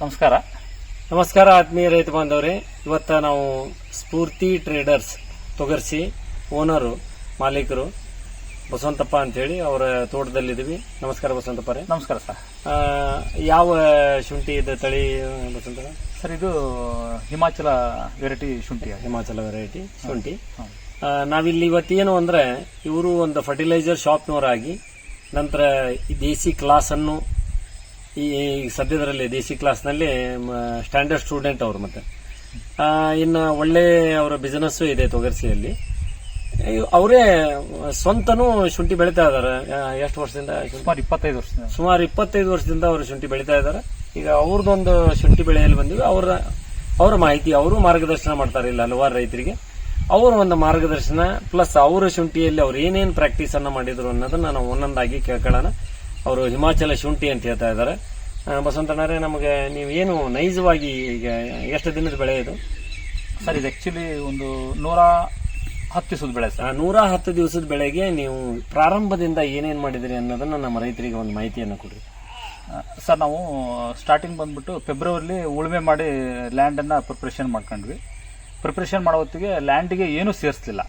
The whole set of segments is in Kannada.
ನಮಸ್ಕಾರ. ನಮಸ್ಕಾರ ಆತ್ಮೀಯ ರೈತ ಬಾಂಧವರೇ. ಇವತ್ತ ನಾವು ಸ್ಫೂರ್ತಿ ಟ್ರೇಡರ್ಸ್ ತೊಗರ್ಸಿ ಓನರು ಮಾಲೀಕರು ಬಸವಂತಪ್ಪ ಅಂತೇಳಿ ಅವರ ತೋಟದಲ್ಲಿದ್ದೀವಿ. ನಮಸ್ಕಾರ ಬಸವಂತಪ್ಪರೇ ನಮಸ್ಕಾರ ಸರ್. ಯಾವ ಶುಂಠಿ ಇದೆ ತಳಿ ಬಸವಂತ ಸರ್ ಇದು ಹಿಮಾಚಲ ವೆರೈಟಿ ಶುಂಠಿ ಹಿಮಾಚಲ ವೆರೈಟಿ ಶುಂಠಿ. ನಾವಿಲ್ಲಿ ಇವತ್ತು ಏನು ಇವತ್ತೇನು ಅಂದ್ರೆ ಇವರು ಒಂದು ಫರ್ಟಿಲೈಸರ್ ಶಾಪ್ನವರಾಗಿ ನಂತರ ದೇಸಿ ಕ್ಲಾಸ್ ಅನ್ನು ಈ ಸದ್ಯದರಲ್ಲಿ ಸದ್ಯದರಲ್ಲಿ ಸಿ ಕ್ಲಾಸ್ನಲ್ಲಿ ಸ್ಟ್ಯಾಂಡರ್ಡ್ ಸ್ಟೂಡೆಂಟ್ ಅವರು ಮತ್ತೆ. ಇನ್ನು ಒಳ್ಳೆ ಅವರ ಬಿಸ್ನೆಸ್ಸು ಇದೆ ತೊಗರ್ಸಿಯಲ್ಲಿ. ಅವರೇ ಸ್ವಂತನೂ ಶುಂಠಿ ಬೆಳೀತಾ ಇದ್ದಾರೆ. ಎಷ್ಟು ವರ್ಷದಿಂದ? ಸುಮಾರು ಇಪ್ಪತ್ತೈದು ವರ್ಷದಿಂದ. ಸುಮಾರು ಇಪ್ಪತ್ತೈದು ವರ್ಷದಿಂದ ಅವರು ಶುಂಠಿ ಬೆಳೀತಾ ಇದ್ದಾರೆ. ಈಗ ಅವ್ರದ್ದೊಂದು ಶುಂಠಿ ಬೆಳೆಯಲ್ಲಿ ಬಂದಿವೆ ಅವರ ಅವರ ಮಾಹಿತಿ ಅವರು ಮಾರ್ಗದರ್ಶನ ಮಾಡ್ತಾರೆ ಇಲ್ಲ ಹಲವಾರು ರೈತರಿಗೆ. ಅವರ ಒಂದು ಮಾರ್ಗದರ್ಶನ ಪ್ಲಸ್ ಅವರ ಶುಂಠಿಯಲ್ಲಿ ಅವ್ರು ಏನೇನು ಪ್ರಾಕ್ಟೀಸ್ ಅನ್ನ ಮಾಡಿದ್ರು ಅನ್ನೋದನ್ನ ನಾವು ಒಂದೊಂದಾಗಿ ಕೇಳ್ಕೊಳ್ಳೋಣ. ಅವರು ಹಿಮಾಚಲ ಶುಂಠಿ ಅಂತ ಹೇಳ್ತಾ ಇದ್ದಾರೆ. ಬಸವಂತ ಬಸವಂತಣ್ಣರೇ ನಮಗೆ ಏನು ನೈಜವಾಗಿ ಈಗ ಎಷ್ಟು ದಿನದ ಬೆಳೆ ಇದು? ಸರ್ ಇದು ಆ್ಯಕ್ಚುಲಿ ಒಂದು ನೂರ ಹತ್ತು ದಿವಸದ ಬೆಳೆ ಸರ್. ನೂರ ಹತ್ತು ದಿವಸದ ಬೆಳೆಗೆ ನೀವು ಪ್ರಾರಂಭದಿಂದ ಏನೇನು ಮಾಡಿದಿರಿ ಅನ್ನೋದನ್ನು ನಮ್ಮ ರೈತರಿಗೆ ಒಂದು ಮಾಹಿತಿಯನ್ನು ಕೊಡಿರಿ. ಆ, ಸರ್ ನಾವು ಸ್ಟಾರ್ಟಿಂಗ್ ಬಂದ್ಬಿಟ್ಟು ಫೆಬ್ರವರಿಲಿ ಉಳುಮೆ ಮಾಡಿ ಲ್ಯಾಂಡನ್ನು ಪ್ರಿಪ್ರೇಷನ್ ಮಾಡ್ಕೊಂಡ್ವಿ. ಪ್ರಿಪ್ರೇಷನ್ ಮಾಡೋ ಹೊತ್ತಿಗೆ ಲ್ಯಾಂಡಿಗೆ ಏನೂ ಸೇರಿಸ್ಲಿಲ್ಲ.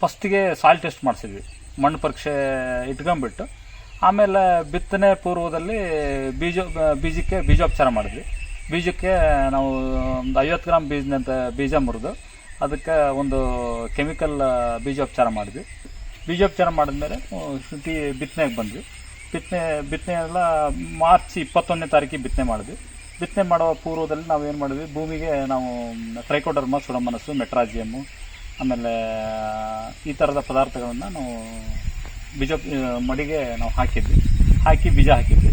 ಫಸ್ಟಿಗೆ ಸಾಯಿಲ್ ಟೆಸ್ಟ್ ಮಾಡಿಸಿದ್ವಿ. ಮಣ್ಣು ಪರೀಕ್ಷೆ ಇಟ್ಕೊಂಡ್ಬಿಟ್ಟು ಆಮೇಲೆ ಬಿತ್ತನೆ ಪೂರ್ವದಲ್ಲಿ ಬೀಜ, ಬೀಜಕ್ಕೆ ಬೀಜೋಪಚಾರ ಮಾಡಿದ್ವಿ. ಬೀಜಕ್ಕೆ ನಾವು ಒಂದು ಐವತ್ತು ಗ್ರಾಮ್ ಬೀಜನಂತ ಬೀಜ ಮುರಿದು ಅದಕ್ಕೆ ಒಂದು ಕೆಮಿಕಲ್ ಬೀಜೋಪಚಾರ ಮಾಡಿದ್ವಿ. ಬೀಜೋಪಚಾರ ಮಾಡಿದ್ಮೇಲೆ ಶುಂಠಿ ಬಿತ್ತನೆಗೆ ಬಂದ್ವಿ. ಬಿತ್ತನೆ ಬಿತ್ತನೆ ಎಲ್ಲ ಮಾರ್ಚ್ ಇಪ್ಪತ್ತೊಂದನೇ ತಾರೀಕಿಗೆ ಬಿತ್ತನೆ ಮಾಡಿದ್ವಿ. ಬಿತ್ತನೆ ಮಾಡುವ ಪೂರ್ವದಲ್ಲಿ ನಾವು ಏನು ಮಾಡಿದ್ವಿ? ಭೂಮಿಗೆ ನಾವು ಟ್ರೈಕೋಡರ್ಮ ಸುಡಮನಸ್ಸು ಮೆಟ್ರಾಜಿಯಮ್ಮು, ಆಮೇಲೆ ಈ ಥರದ ಪದಾರ್ಥಗಳನ್ನು ನಾವು ಬೀಜ ಮಡಿಗೆ ನಾವು ಹಾಕಿದ್ವಿ. ಹಾಕಿ ಬೀಜ ಹಾಕಿದ್ವಿ.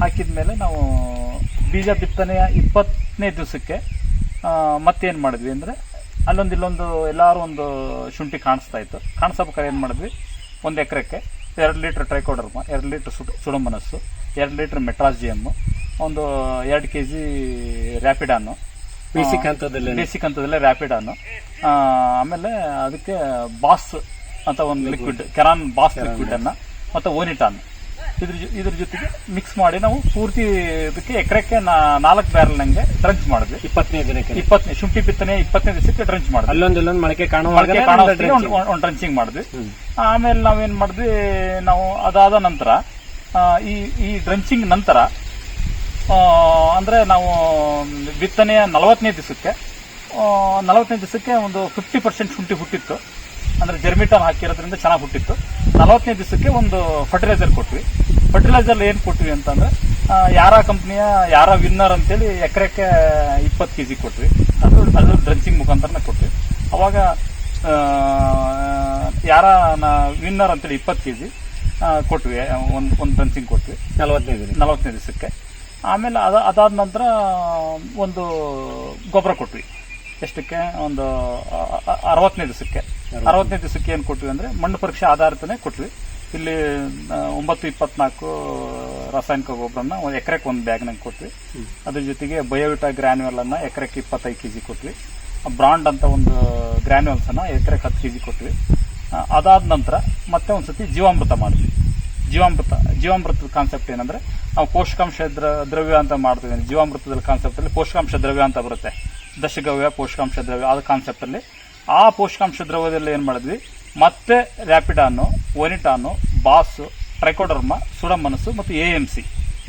ಹಾಕಿದ ಮೇಲೆ ನಾವು ಬೀಜ ಬಿತ್ತನೆಯ ಇಪ್ಪತ್ತನೇ ದಿವಸಕ್ಕೆ ಮತ್ತೇನು ಮಾಡಿದ್ವಿ ಅಂದರೆ ಅಲ್ಲೊಂದು ಇಲ್ಲೊಂದು ಎಲ್ಲರೂ ಒಂದು ಶುಂಠಿ ಕಾಣಿಸ್ತಾ ಇತ್ತು. ಕಾಣಿಸ್ಬೇಕಾದ್ರೆ ಏನು ಮಾಡಿದ್ವಿ? ಒಂದು ಎಕರೆಕ್ಕೆ ಎರಡು ಲೀಟ್ರ್ ಟ್ರೈಕೋಡರ್ಮ ಎರಡು ಲೀಟ್ರ್ ಸುಡ್ ಸುಡಮನಸ್ಸು ಎರಡು ಲೀಟ್ರ್ ಮೆಟ್ರಾಜಿಯಮ್ಮು ಒಂದು ಎರಡು ಕೆ ಜಿ ರ್ಯಾಪಿಡಾನು ಬೇಸಿಕ್ ಹಂತದಲ್ಲಿ ಬೇಸಿಕ್ ಹಂತದಲ್ಲೇ ರ್ಯಾಪಿಡಾನು ಆಮೇಲೆ ಅದಕ್ಕೆ ಬಾಸ್ ಅಂತ ಒಂದು ಲಿಕ್ವಿಡ್ ಕೆರಾನ್ ಬಾಸ್ ಲಿಕ್ವಿಡ್ ಅನ್ನ ಮತ್ತೆ ಓನಿಟಾನ್. ಇದ್ರ ಇದ್ರ ಜೊತೆಗೆ ಮಿಕ್ಸ್ ಮಾಡಿ ನಾವು ಪೂರ್ತಿ ಇದಕ್ಕೆ ಎಕರೆಕ್ಕೆ ನಾಲ್ಕು ಬ್ಯಾರಲ್ ನಂಗೆ ಡ್ರಂಚ್ ಮಾಡಿದ್ವಿ. ಇಪ್ಪತ್ತನೇ ದಿನಕ್ಕೆ. ಇಪ್ಪತ್ತನೇ ಶುಂಠಿ ಬಿತ್ತನೆ ಇಪ್ಪತ್ತನೇ ದಿವಸಕ್ಕೆ ಡ್ರಂಚ್ ಮಾಡಿದ್ವಿ. ಅಲ್ಲೊಂದು ಇಲ್ಲೊಂದು ಮೊಳಕೆ ಕಾಣೋ ಒಂದು ಡ್ರಂಚಿಂಗ್ ಮಾಡಿದ್ವಿ. ಆಮೇಲೆ ನಾವೇನ್ ಮಾಡಿದ್ವಿ ನಾವು ಅದಾದ ನಂತರ ಈ ಈ ಡ್ರಂಚಿಂಗ್ ನಂತರ ಅಂದ್ರೆ ನಾವು ಬಿತ್ತನೆಯ ನಲವತ್ತನೇ ದಿವಸಕ್ಕೆ ನಲವತ್ತನೇ ದಿವಸಕ್ಕೆ ಒಂದು ಫಿಫ್ಟಿ ಪರ್ಸೆಂಟ್ ಶುಂಠಿ ಹುಟ್ಟಿತ್ತು. ಅಂದ್ರೆ ಜರ್ಮಿಟಾಲ್ ಹಾಕಿರೋದ್ರಿಂದ ಚೆನ್ನಾಗಿ ಹುಟ್ಟಿತ್ತು. ನಲವತ್ತನೇ ದಿವಸಕ್ಕೆ ಒಂದು ಫರ್ಟಿಲೈಸರ್ ಕೊಟ್ವಿ. ಫರ್ಟಿಲೈಸರ್ ಏನು ಕೊಟ್ವಿ ಅಂತಂದ್ರೆ ಯಾರ ಕಂಪ್ನಿಯ ಯಾರ ವಿನ್ನರ್ ಅಂತೇಳಿ ಎಕರೆಕ್ಕೆ ಇಪ್ಪತ್ತು ಕೆ ಜಿ ಕೊಟ್ವಿ. ಅದು ಅದು ಡ್ರಂಚಿಂಗ್ ಮುಖಾಂತರನೇ ಕೊಟ್ವಿ. ಅವಾಗ ಯಾರ ವಿನ್ನರ್ ಅಂತೇಳಿ ಇಪ್ಪತ್ತು ಕೆ ಜಿ ಕೊಟ್ವಿ. ಒಂದು ಒಂದು ಡ್ರಂಚಿಂಗ್ ಕೊಟ್ವಿ. ನಲವತ್ತನೇ ದಿನ. ನಲವತ್ತನೇ ದಿವಸಕ್ಕೆ. ಆಮೇಲೆ ಅದ ಅದಾದ ನಂತರ ಒಂದು ಗೊಬ್ಬರ ಕೊಟ್ವಿ. ಎಷ್ಟಕ್ಕೆ? ಒಂದು ಅರವತ್ತನೇ ದಿವಸಕ್ಕೆ. ಅರವತ್ತನೇ ದಿವಸಕ್ಕೆ ಏನು ಕೊಟ್ವಿ ಅಂದರೆ ಮಣ್ಣು ಪರೀಕ್ಷೆ ಆಧಾರಿತನೇ ಕೊಟ್ವಿ. ಇಲ್ಲಿ ಒಂಬತ್ತು ಇಪ್ಪತ್ನಾಲ್ಕು ರಾಸಾಯನಿಕ ಗೊಬ್ಬರನ ಒಂದು ಎಕರೆಗೆ ಒಂದು ಬ್ಯಾಗ್ನಾಗ ಕೊಟ್ವಿ. ಅದ್ರ ಜೊತೆಗೆ ಬಯೋವಿಟಾ ಗ್ರ್ಯಾನ್ಯೂಲನ್ನು ಎಕರೆಗೆ ಇಪ್ಪತ್ತೈದು ಕೆ ಜಿ ಕೊಟ್ವಿ ಬ್ರಾಂಡ್ ಅಂತ ಒಂದು ಗ್ರ್ಯಾನ್ಯೂಲ್ಸನ್ನು ಎಕರೆಗೆ ಹತ್ತು ಕೆ ಜಿ ಕೊಟ್ವಿ ಅದಾದ ನಂತರ ಮತ್ತೆ ಒಂದ್ಸತಿ ಜೀವಾಮೃತ ಮಾಡಿದ್ವಿ. ಜೀವಾಮೃತ ಜೀವಾಮೃತದ ಕಾನ್ಸೆಪ್ಟ್ ಏನಂದ್ರೆ ನಾವು ಪೋಷಕಾಂಶ ದ್ರ- ದ್ರವ್ಯ ಅಂತ ಮಾಡ್ತೀವಿ ಜೀವಾಮೃತದ ಕಾನ್ಸೆಪ್ಟ್ ಅಲ್ಲಿ ಪೋಷಕಾಂಶ ದ್ರವ್ಯ ಅಂತ ಬರುತ್ತೆ. ದಶಗವ್ಯ, ಪೋಷಕಾಂಶ ದ್ರವ್ಯ ಕಾನ್ಸೆಪ್ಟ್ ಅಲ್ಲಿ ಆ ಪೋಷಕಾಂಶ ದ್ರವ್ಯದಲ್ಲಿ ಏನು ಮಾಡಿದ್ವಿ? ಮತ್ತೆ ರ್ಯಾಪಿಡಾನು ಒನಿಟಾನು ಬಾಸು ಟ್ರೈಕೋಡರ್ಮ ಸುಡಮನಸ್ಸು ಮತ್ತು ಎ ಎಂ ಸಿ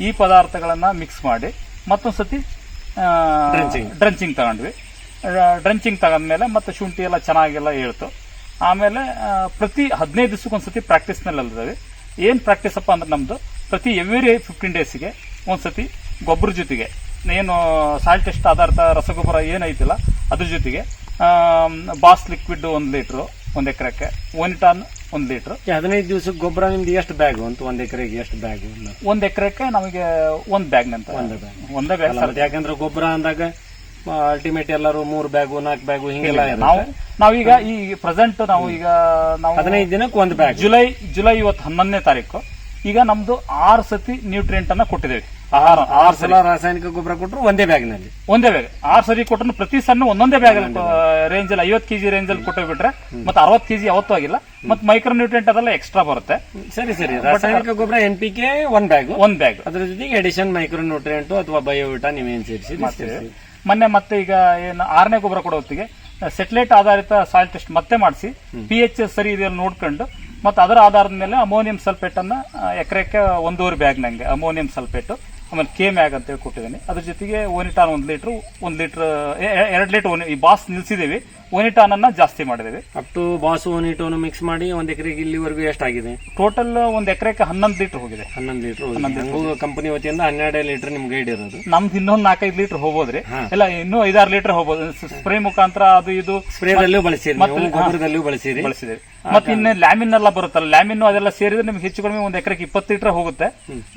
ಈ ಪದಾರ್ಥಗಳನ್ನು ಮಿಕ್ಸ್ ಮಾಡಿ ಮತ್ತೊಂದು ಸತಿ ಡ್ರಂಚಿಂಗ್ ತಗೊಂಡ್ವಿ. ಡ್ರಂಚಿಂಗ್ ತಗೊಂಡ್ಮೇಲೆ ಮತ್ತೆ ಶುಂಠಿ ಎಲ್ಲ ಚೆನ್ನಾಗೆಲ್ಲ ಹೇಳ್ತು. ಆಮೇಲೆ ಪ್ರತಿ ಹದಿನೈದು ದಿವಸಕ್ಕೊಂದ್ಸತಿ ಪ್ರಾಕ್ಟೀಸ್ನಲ್ಲಿ ಅಲ್ಲಿದ್ದಾವೆ. ಏನು ಪ್ರಾಕ್ಟೀಸ್ ಅಪ್ಪ ಅಂದ್ರೆ ನಮ್ದು ಪ್ರತಿ ಎವ್ರಿ ಫಿಫ್ಟೀನ್ ಡೇಸ್ಗೆ ಒಂದ್ಸತಿ ಗೊಬ್ಬರ ಜೊತೆಗೆ ಏನು ಸಾಲ್ಟ್ ಟೆಸ್ಟ್ ಆಧಾರಿತ ರಸಗೊಬ್ಬರ ಏನೈತಿಲ್ಲ ಅದ್ರ ಜೊತೆಗೆ ಬಾಸ್ ಲಿಕ್ವಿಡ್ ಒಂದು ಲೀಟ್ರು ಒಂದು ಎಕರೆಕ್ಕೆ. ಒನಿಟಾನ್ ಒಂದು ಲೀಟ್ರ್. ಹದಿನೈದು ದಿವಸಕ್ಕೆ ಗೊಬ್ಬರ ನಿಮ್ದು ಎಷ್ಟು ಬ್ಯಾಗ್ ಅಂತ ಒಂದ್ ಎಕರೆಗೆ ಎಷ್ಟು ಬ್ಯಾಗ್ ಒಂದು ಎಕರೆಕ್ಕೆ ನಮಗೆ ಒಂದು ಬ್ಯಾಗ್ ಅಂತ ಒಂದೇ ಬ್ಯಾಗ್ ಒಂದೇ ಬ್ಯಾಗ್ ಸರ್. ಯಾಕಂದ್ರೆ ಗೊಬ್ಬರ ಅಂದಾಗ ಅಲ್ಟಿಮೇಟ್ ಎಲ್ಲರೂ ಮೂರ್ ಬ್ಯಾಗು ನಾಲ್ಕು ಬ್ಯಾಗು ಹಿಂಗೆಲ್ಲ ನಾವು ನಾವೀಗ ಈ ಪ್ರೆಸೆಂಟ್ ನಾವು ಈಗ ನಾವು ಹದಿನೈದು ದಿನಕ್ಕೆ ಒಂದು ಬ್ಯಾಗ್ ಜುಲೈ ಜುಲೈ ಇವತ್ತು ಹನ್ನೊಂದನೇ ತಾರೀಕು. ಈಗ ನಮ್ದು ಆರು ಸತಿ ನ್ಯೂಟ್ರಿಯೆಂಟ್ ಅನ್ನ ಕೊಟ್ಟಿದ್ದೇವೆ. ಆಹಾರ ಆರು ಸಲ ರಾಸಾಯನಿಕ ಗೊಬ್ಬರ ಕೊಟ್ಟರು ಒಂದೇ ಬ್ಯಾಗ್ನಲ್ಲಿ. ಒಂದೇ ಬ್ಯಾಗ್. ಆರ್ ಸರಿ ಕೊಟ್ಟರು ಪ್ರತಿ ಸಣ್ಣ ಒಂದೊಂದೇ ಬ್ಯಾಗ್ ರೇಂಜ್ ಅಲ್ಲಿ ಐವತ್ತು ಕೆಜಿ ರೇಂಜ್ ಅಲ್ಲಿ ಕೊಟ್ಟು ಬಿಟ್ರೆ ಮತ್ತೆ ಅರವತ್ತು ಕೆಜಿ ಯಾವತ್ತೂ ಆಗಿಲ್ಲ. ಮತ್ತೆ ಮೈಕ್ರೋ ನ್ಯೂಟ್ರಿಯೆಂಟ್ ಅದೆಲ್ಲ ಎಕ್ಸ್ಟ್ರಾ ಬರುತ್ತೆ. ಸರಿ ಸರಿ. ರಾಸಾಯನಿಕ ಗೊಬ್ಬರ ಎನ್ ಪಿ ಕೆ ಒಂದ್ ಬ್ಯಾಗ್ ಒಂದ್ ಬ್ಯಾಗ್. ಅದ್ರ ಜೊತೆಗೆ ಎಡಿಷನ್ ಮೈಕ್ರೋ ನ್ಯೂಟ್ರಿಯೆಂಟ್ ಅಥವಾ ಬಯೋವಿಟಾ ನೀವೇನು ಸೇರಿಸಿ ಮೊನ್ನೆ ಮತ್ತೆ ಈಗ ಏನು ಆರನೇ ಗೊಬ್ಬರ ಕೊಡೋ ಹೊತ್ತಿಗೆ ಸೆಟಲೈಟ್ ಆಧಾರಿತ ಸಾಯಿಲ್ ಟೆಸ್ಟ್ ಮತ್ತೆ ಮಾಡಿಸಿ ಪಿ ಎಚ್ ಸರಿ ಇದೆಯಲ್ಲ ನೋಡ್ಕೊಂಡು ಮತ್ತೆ ಅದರ ಆಧಾರದ ಮೇಲೆ ಅಮೋನಿಯಂ ಸಲ್ಫೇಟ್ ಅನ್ನ ಎಕರೆಕ್ಕೆ ಒಂದೂವರೆ ಬ್ಯಾಗ್ ನಂಗೆ ಅಮೋನಿಯಂ ಸಲ್ಫೇಟ್ ಆಮೇಲೆ ಕೆ ಮ್ಯಾಗ್ ಅಂತ ಹೇಳಿ ಕೊಟ್ಟಿದ್ದೀನಿ ಅದ್ರ ಜೊತೆಗೆ ಓನಿಟಾನ್ ಒಂದು ಲೀಟರ್ ಒಂದು ಲೀಟ್ರ್ ಎರಡು ಲೀಟರ್ ಈ ಬಾಸ್ ನಿಲ್ಸಿದೀವಿ ಓನಿಟಾನ್ ಅನ್ನ ಜಾಸ್ತಿ ಮಾಡಿದೀವಿ ಅಪ್ ಟು ಬಾಸು ನೀಟೋನು ಮಿಕ್ಸ್ ಮಾಡಿ ಒಂದ್ ಎಕರೆಗೆ ಇಲ್ಲಿವರೆಗೂ ಎಷ್ಟಾಗಿದೆ? ಟೋಟಲ್ ಒಂದ್ ಎಕರೆಗೆ ಹನ್ನೊಂದು ಲೀಟರ್ ಹೋಗಿದೆ. ಹನ್ನೊಂದು ಲೀಟರ್ ಕಂಪನಿ ವತಿಯಿಂದ ಹನ್ನೆರಡು ಲೀಟರ್ ನಿಮ್ಗೆ ಗೈಡ್ ಇರೋದು. ನಮ್ದು ಇನ್ನೊಂದ್ ನಾಲ್ಕೈದು ಲೀಟರ್ ಹೋಗೋದ್ರಿ. ಇಲ್ಲ ಇನ್ನೂ ಐದಾರು ಲೀಟರ್ ಹೋಗೋದು ಸ್ಪ್ರೇ ಮುಖಾಂತರ ಅದು ಇದು ಸ್ಪ್ರೇದಲ್ಲೂ ಬಳಸಿರಿ ಗೊಬ್ಬರದಲ್ಲೂ ಬಳಸಿರಿ. ಬಳಸಿದ್ರಿ ಮತ್ತೆ ಇನ್ನು ಲ್ಯಾಮಿನ್ ಎಲ್ಲ ಬರುತ್ತಲ್ಲ ಲ್ಯಾಮಿನ್ ಅದೆಲ್ಲ ಸೇರಿದ್ರೆ ನಿಮ್ಗೆ ಹೆಚ್ಚು ಕಡಿಮೆ ಒಂದ್ ಎಕರೆಗೆ ಇಪ್ಪತ್ತು ಲೀಟರ್ ಹೋಗುತ್ತೆ.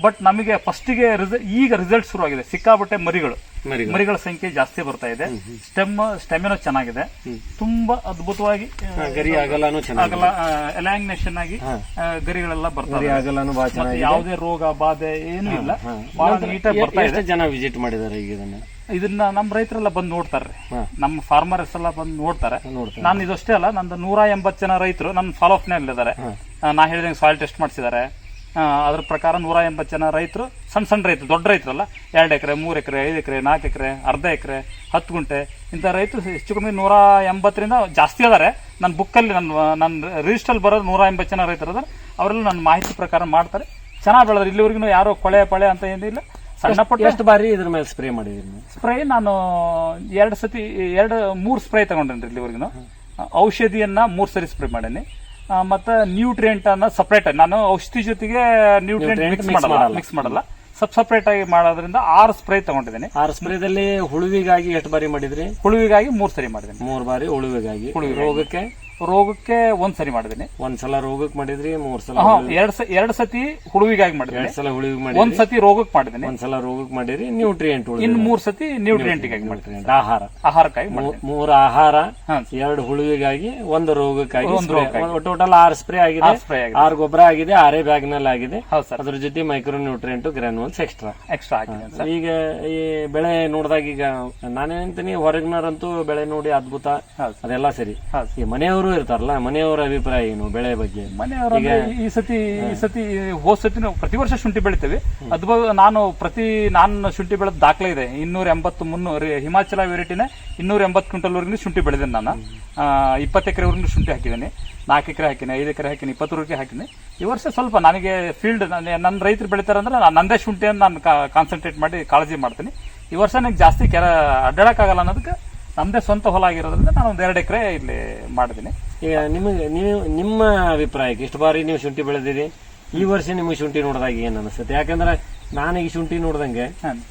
ಬಟ್ ನಮಗೆ ಫಸ್ಟಿಗೆ ಈಗ ರಿಸಲ್ಟ್ ಶುರುವಾಗಿದೆ. ಆಗಿದೆ ಸಿಕ್ಕಾಪಟ್ಟೆ ಮರಿಗಳು. ಮರಿ ಮರಿಗಳ. ಸಂಖ್ಯೆ ಜಾಸ್ತಿ ಬರ್ತಾ ಇದೆ. ಸ್ಟೆಮ್ ಸ್ಟೆಮಿನೋ ಚೆನ್ನಾಗಿದೆ. ತುಂಬಾ ಅದ್ಭುತವಾಗಿ ಗರಿ ಆಗಲ್ಲ ಎಲಾಂಗ್ನೇಷನ್ ಆಗಿ ಗರಿಗಳೆಲ್ಲ ಬರ್ತಾರೆ ಯಾವುದೇ ರೋಗ ಬಾಧೆ ಏನೂ ಇಲ್ಲ. ಬಹಳ ನೀಟಾಗಿ ಬರ್ತಾ ಇದೆ. ಜನ ವಿಸಿಟ್ ಮಾಡಿದ್ದಾರೆ ಈಗ ಇದನ್ನ? ಇದನ್ನ ನಮ್ಮ ರೈತರೆಲ್ಲ ಬಂದು ನೋಡ್ತಾರೆ. ನಮ್ಮ ಫಾರ್ಮರ್ಸ್ ಎಲ್ಲ ಬಂದು ನೋಡ್ತಾರೆ. ನೋಡ್ತಾರೆ. ನಾನು ಇದಷ್ಟೇ ಅಲ್ಲ ನಂದು ನೂರ ಎಂಬತ್ತು ಜನ ರೈತರು ನನ್ನ ಫಾಲೋ ಅಪ್ ಇದ್ದಾರೆ ನಾ ಹೇಳಿದಂಗೆ ಸಾಯಿಲ್ ಟೆಸ್ಟ್ ಮಾಡಿಸಿದ್ದಾರೆ. ಅದ್ರ ಪ್ರಕಾರ ನೂರ ಎಂಬತ್ತು ಜನ ರೈತರು ಸಣ್ಣ ಸಣ್ಣ ರೈತರು ದೊಡ್ಡ ರೈತರಲ್ಲ ಎರಡು ಎಕರೆ ಮೂರು ಎಕರೆ ಐದು ಎಕರೆ ನಾಲ್ಕು ಎಕರೆ ಅರ್ಧ ಎಕರೆ ಹತ್ತು ಗುಂಟೆ. ಇಂಥ ರೈತರು ಹೆಚ್ಚು ಕಮ್ಮಿ ನೂರ ಎಂಬತ್ತರಿಂದ ಜಾಸ್ತಿ ಅದಾರೆ ನನ್ನ ಬುಕ್ಕಲ್ಲಿ ನನ್ನ ನನ್ನ ರಿಜಿಸ್ಟ್ರಲ್ಲಿ ಬರೋದು ನೂರ ಎಂಬತ್ತು ಜನ ರೈತರು ಅದಾರೆ ಅವರೆಲ್ಲ ನನ್ನ ಮಾಹಿತಿ ಪ್ರಕಾರ ಮಾಡ್ತಾರೆ. ಚೆನ್ನಾಗಿ ಬೆಳೆದ್ರೆ. ಇಲ್ಲಿವರೆಗೂ ಯಾರೋ ಕೊಳೆ ಪಳೆ ಅಂತ ಏನಿಲ್ಲ. ಸಣ್ಣ ಪುಟ್ಟ ಎಷ್ಟು ಬಾರಿ ಇದ್ರ ಮೇಲೆ ಸ್ಪ್ರೇ ಮಾಡಿದ್ದೀನಿ ಸ್ಪ್ರೇ ನಾನು ಎರಡು ಸತಿ ಎರಡು ಮೂರು ಸ್ಪ್ರೇ ತಗೊಂಡೇನ್ರಿ ಇಲ್ಲಿವರೆಗೂ. ಔಷಧಿಯನ್ನ ಮೂರು ಸರಿ ಸ್ಪ್ರೇ ಮಾಡೇನಿ. ಮತ್ತೆ ನ್ಯೂಟ್ರಿಯೆಂಟ್ ಅನ್ನ ಸಪ್ರೇಟ್ ನಾನು ಔಷಧಿ ಜೊತೆಗೆ ನ್ಯೂಟ್ರಿಯೆಂಟ್ ಮಿಕ್ಸ್ ಮಾಡಲ್ಲ ಮಿಕ್ಸ್ ಮಾಡಲ್ಲ. ಸಬ್ ಸಪ್ರೇಟ್ ಆಗಿ ಮಾಡೋದ್ರಿಂದ ಆರು ಸ್ಪ್ರೇ ತಗೊಂಡಿದ್ದೀನಿ. ಆರು ಸ್ಪ್ರೇದಲ್ಲಿ ಹುಳುವಿಗಾಗಿ ಎಷ್ಟು ಬಾರಿ ಮಾಡಿದ್ರಿ? ಹುಳುವಿಗಾಗಿ ಮೂರ್ ಸರಿ ಮಾಡಿದ್ದೀನಿ. ಮೂರ್ ಬಾರಿ ಹುಳುವಿಗಾಗಿ. ರೋಗಕ್ಕೆ ರೋಗಕ್ಕೆ ಒಂದ್ ಸರಿ ಮಾಡಿದ್ದೀನಿ ಒಂದ್ಸಲ ರೋಗಕ್ಕೆ ಮಾಡಿದ್ರಿ ಮೂರ್ ಸಲ ಹಾ, ಎರಡ್ ಸ- ಎರಡ್ ಸತಿ ಹುಳುವಿಗಾಗಿ ಮಾಡಿದ್ದೀನಿ ಎರಡ್ ಸಲ ಹುಳುವಿಗೆ ಒಂದ್ ಮಾಡಿದ್ರಿ ಸತಿ ರೋಗಕ್ಕೆ ಮಾಡಿದ್ದೀನಿ ಒಂದ್ಸಲ ರೋಗಕ್ಕೆ ಮಾಡಿರಿ ನ್ಯೂಟ್ರಿಯೆಂಟ್ ಇನ್ ಮೂರ್ ಸತಿ ನ್ಯೂಟ್ರಿಯೆಂಟ್ಗಾಗಿ ಮಾಡ್ತೀನಿ ಆಹಾರ. ಆಹಾರಕ್ಕಾಗಿ ಮಾಡಿದ್ದೀನಿ ಮೂರು ಆಹಾರ ಹಾ. ಎರಡು ಹುಳುವಿಗಾಗಿ ಒಂದು ರೋಗಕ್ಕಾಗಿ ಒಂದು. ಟೋಟಲ್ ಆರ್ ಸ್ಪ್ರೇ ಆಗಿದೆ. ಆರ್ ಸ್ಪ್ರೇ ಆಗಿದೆ. ಆರ್ ಗೊಬ್ಬರ ಆಗಿದೆ ಆರೆ ಬ್ಯಾಗ್ನಲ್ಲಿ ಆಗಿದೆ. ಹೌದು ಸರ್. ಅದ್ರ ಜೊತೆ micro nutrient granules extra extra ಹಾಕಿದ್ದೀನಿ ಸರ್. ಈಗ ಈ ಬೆಳೆ ನೋಡಿದಾಗ ಈಗ ನಾನೇನಂತೀನಿ ಹೊರಗಿನಂತೂ ಬೆಳೆ ನೋಡಿ ಅದ್ಭುತ. ಹೌದು. ಅದೆಲ್ಲ ಸರಿ. ಹೌದು. ಈ ಮನೆಯವರು ಇರ್ತಾರಲ್ಲ ಮನೆಯವರ ಅಭಿಪ್ರಾಯ ಏನು ಬೆಳೆ ಬಗ್ಗೆ? ಮನೆಯವರ ಈ ಸತಿ ಈ ಸತಿ ಹೋದ ಸತಿ ಪ್ರತಿ ವರ್ಷ ಶುಂಠಿ ಬೆಳಿತೇವೆ. ಅದ್ ನಾನು ಪ್ರತಿ ನಾನು ಶುಂಠಿ ಬೆಳೆದ ದಾಖಲೆ ಇದೆ. ಇನ್ನೂರ ಎಂಬತ್ತು ಮುನ್ನೂರು ಹಿಮಾಚಲ ವೆರೈಟಿನ ಇನ್ನೂರ ಎಂಬತ್ತು ಕ್ವಿಂಟಲ್ ವರೆಗೂ ಶುಂಠಿ ಬೆಳೆದೇನೆ ನಾನು. ಇಪ್ಪತ್ತು ಎಕರೆವರೆಗೂ ಶುಂಠಿ ಹಾಕಿದ್ದೀನಿ. ನಾಲ್ಕು ಎಕರೆ ಹಾಕಿನಿ ಐದು ಎಕರೆ ಹಾಕಿನಿ ಇಪ್ಪತ್ತು ಹಾಕಿನಿ ಈ ವರ್ಷ ಸ್ವಲ್ಪ ನನಗೆ ಫೀಲ್ಡ್ ನನ್ನ ರೈತರು ಬೆಳಿತಾರಂದ್ರೆ ನಾನು ನಂದೇ ಶುಂಠಿಯನ್ನು ನಾನು ಕಾನ್ಸಂಟ್ರೇಟ್ ಮಾಡಿ ಕಾಳಜಿ ಮಾಡ್ತೀನಿ. ಈ ವರ್ಷ ನನಗೆ ಜಾಸ್ತಿ ಕೆರ ಅಡ್ಡಾಡಕ್ಕಾಗಲ್ಲ ಅನ್ನೋದಕ್ಕೆ ನಮ್ಮದೇ ಸ್ವಂತ ಹೊಲ ಆಗಿರೋದ್ರಿಂದ ನಾನು ಒಂದು ಎರಡು ಎಕರೆ ಇಲ್ಲಿ ಮಾಡಿದ್ದೀನಿ. ಈಗ ನಿಮಗೆ ನೀವು ನಿಮ್ಮ ಅಭಿಪ್ರಾಯಕ್ಕೆ ಇಷ್ಟು ಬಾರಿ ನೀವು ಶುಂಠಿ ಬೆಳೆದಿರಿ ಈ ವರ್ಷ ನಿಮಗೆ ಶುಂಠಿ ನೋಡಿದಾಗ ಏನು ಅನಿಸುತ್ತೆ? ಯಾಕಂದ್ರೆ ನಾನು ಈ ಶುಂಠಿ ನೋಡ್ದಂಗೆ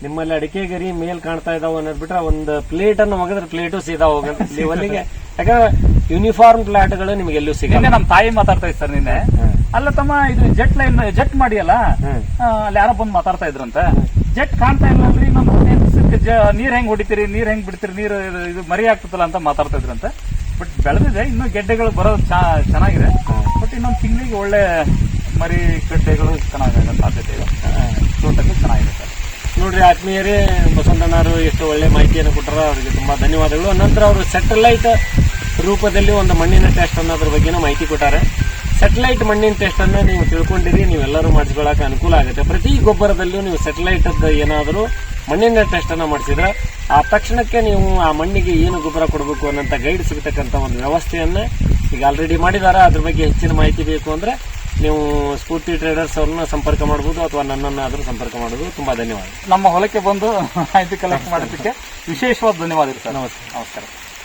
ನಿಮ್ಮಲ್ಲಿ ಅಡಿಕೆ ಗರಿ ಮೇಲ್ ಕಾಣ್ತಾ ಇದಾವ ಅನ್ನೋದ್ ಬಿಟ್ರೆ ಒಂದು ಪ್ಲೇಟ್ ಅನ್ನು ಒಗದ್ರೆ ಪ್ಲೇಟು ಸೀದಾ ಹೋಗಂತ ಲೆವೆಲ್ಗೆ ಯಾಕಂದ್ರೆ ಯೂನಿಫಾರ್ಮ್ ಪ್ಲಾಟ್ಗಳು ನಿಮ್ಗೆ ಎಲ್ಲೂ ಸಿಗಲ್ಲ. ನಮ್ಮ ತಾಯಿ ಮಾತಾಡ್ತಾ ಇತ್ತು ಸರ್ ನಿನ್ನೆ. ಅಲ್ಲ ತಮ್ಮ ಇದು ಜೆಟ್ ಲೈನ್ ಜೆಟ್ ಮಾಡಿಯಲ್ಲ. ಅಲ್ಲಿ ಯಾರೋ ಬಂದು ಮಾತಾಡ್ತಾ ಇದ್ರಂತೆ. ಜೆಟ್ ಕಾಣ್ತಾ ಇಲ್ಲ ಅಂದ್ರೆ ನಮ್ಮ ನೀರ್ ಹೆಂಗ್ ಹೊಡಿತೀರಿ, ನೀರ್ ಹೆಂಗ್ ಬಿಡ್ತೀರಿ, ನೀರು ಇದು- ಮರಿ ಆಗ್ತದಲ್ಲ ಅಂತ ಮಾತಾಡ್ತಾ ಇದ್ರಂತೆ. ಬಟ್ ಬೆಳೆದಿದೆ, ಇನ್ನು ಗೆಡ್ಡೆಗಳು ಬರೋದು ಚೆನ್ನಾಗಿದೆ. ಬಟ್ ಇನ್ನೊಂದು ತಿಂಗಳಿಗೆ ಒಳ್ಳೆ ಮರಿ, ಗಡ್ಡೆಗಳು ಚೆನ್ನಾಗಿದೆ ಸಾಧ್ಯತೆ ಇದೆ. ತೋಟಕ್ಕೆ ಚೆನ್ನಾಗಿದೆ ಸರ್. ನೋಡ್ರಿ ಆತ್ಮೀಯರೇ, ಬಸವಣ್ಣನವರು ಎಷ್ಟು ಒಳ್ಳೆ ಮಾಹಿತಿಯನ್ನು ಕೊಟ್ಟರ ಅವರಿಗೆ ತುಂಬಾ ಧನ್ಯವಾದಗಳು. ನಂತರ ಅವರು ಸೆಟಲೈಟ್ ರೂಪದಲ್ಲಿ ಒಂದು ಮಣ್ಣಿನ ಟೆಸ್ಟ್ ಅನ್ನೋದ್ರ ಬಗ್ಗೆನೂ ಮಾಹಿತಿ ಕೊಟ್ಟಾರೆ. ಸೆಟಲೈಟ್ ಮಣ್ಣಿನ ಟೆಸ್ಟ್ ಅನ್ನ ನೀವು ತಿಳ್ಕೊಂಡಿರಿ, ನೀವೆಲ್ಲರೂ ಮಾಡಿಸ್ಕೊಳ್ಳಕ್ಕೆ ಅನುಕೂಲ ಆಗುತ್ತೆ. ಪ್ರತಿ ಗೊಬ್ಬರದಲ್ಲೂ ನೀವು ಸೆಟಲೈಟ್ ಏನಾದರೂ ಮಣ್ಣಿನ ಟೆಸ್ಟ್ ಅನ್ನ ಮಾಡಿಸಿದ್ರೆ ಆ ತಕ್ಷಣಕ್ಕೆ ನೀವು ಆ ಮಣ್ಣಿಗೆ ಏನು ಗೊಬ್ಬರ ಕೊಡಬೇಕು ಅನ್ನೋಂಥ ಗೈಡ್ ಸಿಗತಕ್ಕಂಥ ಒಂದು ವ್ಯವಸ್ಥೆಯನ್ನ ಈಗ ಆಲ್ರೆಡಿ ಮಾಡಿದ್ದಾರೆ ಅದ್ರ ಬಗ್ಗೆ ಹೆಚ್ಚಿನ ಮಾಹಿತಿ ಬೇಕು ಅಂದ್ರೆ ನೀವು ಸ್ಫೂರ್ತಿ ಟ್ರೇಡರ್ಸ್ ಅವ್ರನ್ನ ಸಂಪರ್ಕ ಮಾಡಬಹುದು ಅಥವಾ ನನ್ನನ್ನು ಆದ್ರೂ ಸಂಪರ್ಕ ಮಾಡೋದು ತುಂಬಾ ಧನ್ಯವಾದ ನಮ್ಮ ಹೊಲಕ್ಕೆ ಬಂದು ಮಾಹಿತಿ ಕಲೆಕ್ಟ್ ಮಾಡೋದಕ್ಕೆ ವಿಶೇಷವಾದ ಧನ್ಯವಾದ ಸರ್ ನಮಸ್ತೆ. ನಮಸ್ಕಾರ.